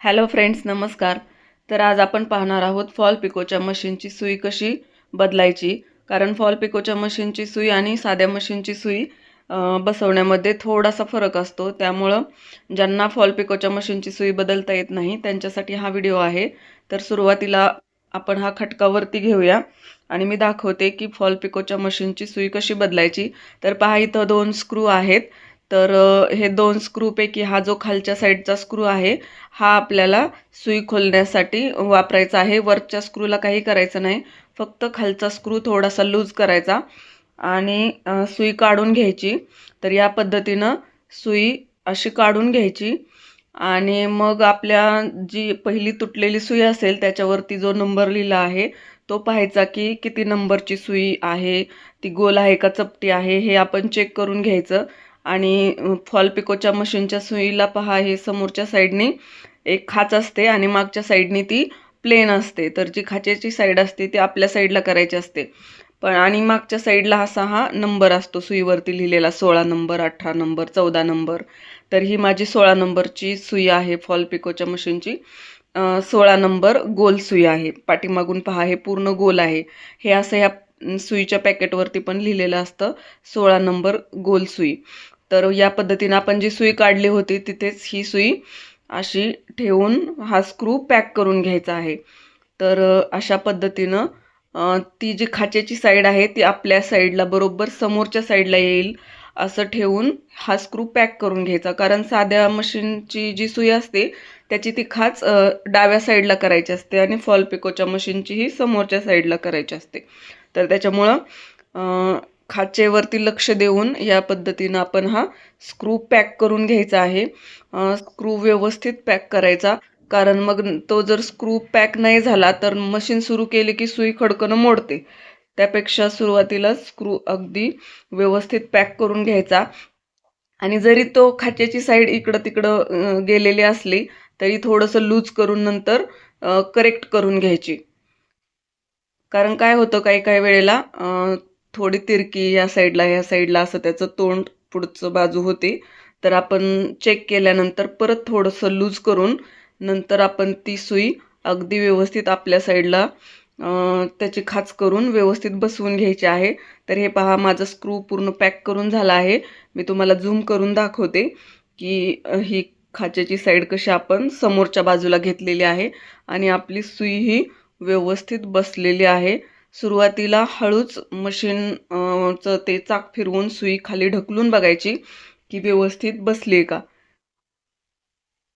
Hello friends नमस्कार. तर आज आपण पाहणार आहोत फॉल पिकोच्या मशीनची सुई कशी बदलायची. कारण फॉल पिकोच्या मशीनची सुई आणि साध्या मशीनची सुई बसवण्यामध्ये थोडासा फरक असतो. त्यामुळं ज्यांना फॉल पिकोच्या मशीनची सुई बदलता येत नाही त्यांच्यासाठी हा व्हिडिओ आहे. तर सुरुवातीला आपण हा खटकावरती घेऊया आणि मी दाखवते की फॉल पिकोच्या मशीनची सुई कशी बदलायची. तर पहा इथं दोन स्क्रू आहेत. तर हे दोन स्क्रूपैकी हा जो खालच्या साईडचा स्क्रू आहे हा आपल्याला सुई खोलण्यासाठी वापरायचा आहे. वरच्या स्क्रूला काही करायचं नाही. फक्त खालचा स्क्रू थोडासा लूज करायचा आणि सुई काढून घ्यायची. तर या पद्धतीनं सुई अशी काढून घ्यायची आणि मग आपल्या जी पहिली तुटलेली सुई असेल त्याच्यावरती जो नंबर लिहिला आहे तो पाहायचा की किती नंबरची सुई आहे ती गोल आहे का चपटी आहे हे आपण चेक करून घ्यायचं. आणि फॉल पिकोच्या मशीनच्या सुईला पहा हे समोरच्या साईडने एक खाच असते आणि मागच्या साईडने ती प्लेन असते. तर जी खाचेची साईड असते ती आपल्या साईडला करायची असते. पण आणि मागच्या साईडला असा हा नंबर असतो सुईवरती लिहिलेला सोळा नंबर अठरा नंबर चौदा नंबर. तर ही माझी सोळा नंबरची सुई आहे फॉल पिकोच्या मशीनची. सोळा नंबर गोल सुई आहे. पाठीमागून पहा हे पूर्ण गोल आहे. हे असं ह्या सुईच्या पॅकेटवरती पण लिहिलेलं असतं सोळा नंबर गोल सुई. तर या पद्धतीनं आपण जी सुई काढली होती तिथेच ही सुई अशी ठेवून हा स्क्रू पॅक करून घ्यायचा आहे. तर अशा पद्धतीनं ती जी खाचेची साईड आहे ती आपल्या साईडला बरोबर समोरच्या साईडला येईल असं ठेवून हा स्क्रू पॅक करून घ्यायचा. कारण साध्या मशीनची जी सुई असते त्याची ती खाच डाव्या साईडला करायची असते आणि फॉल पिकोच्या मशीनची ही समोरच्या साईडला करायची असते. तर त्याच्यामुळं खाचेवरती लक्ष देऊन या पद्धतीनं आपण हा स्क्रू पॅक करून घ्यायचा आहे. स्क्रू व्यवस्थित पॅक करायचा. कारण मग तो जर स्क्रू पॅक नाही झाला तर मशीन सुरू केली की सुई खडकनं मोडते. त्यापेक्षा सुरुवातीला स्क्रू अगदी व्यवस्थित पॅक करून घ्यायचा. आणि जरी तो खाचेची साईड इकडं तिकडं गेलेली असली तरी थोडंसं लूज करून नंतर करेक्ट करून घ्यायची. कारण काय होतं काही काही वेळेला थोडी तिरकी या साईडला ह्या साईडला असं त्याचं तोंड पुढचं बाजू होते. तर आपण चेक केल्यानंतर परत थोडंसं लूज करून नंतर आपण ती सुई अगदी व्यवस्थित आपल्या साईडला त्याची खाच करून व्यवस्थित बसवून घ्यायची आहे. तर हे पहा माझा स्क्रू पूर्ण पॅक करून झाला आहे. मी तुम्हाला झूम करून दाखवते की ही खाचेची साईड कशी आपण समोरच्या बाजूला घेतलेली आहे. आणि आपली सुई ही व्यवस्थित बसलेली आहे. सुरुवातीला हळूच मशीनचं चं ते चाक फिरवून सुई खाली ढकलून बघायची की व्यवस्थित बसली आहे का?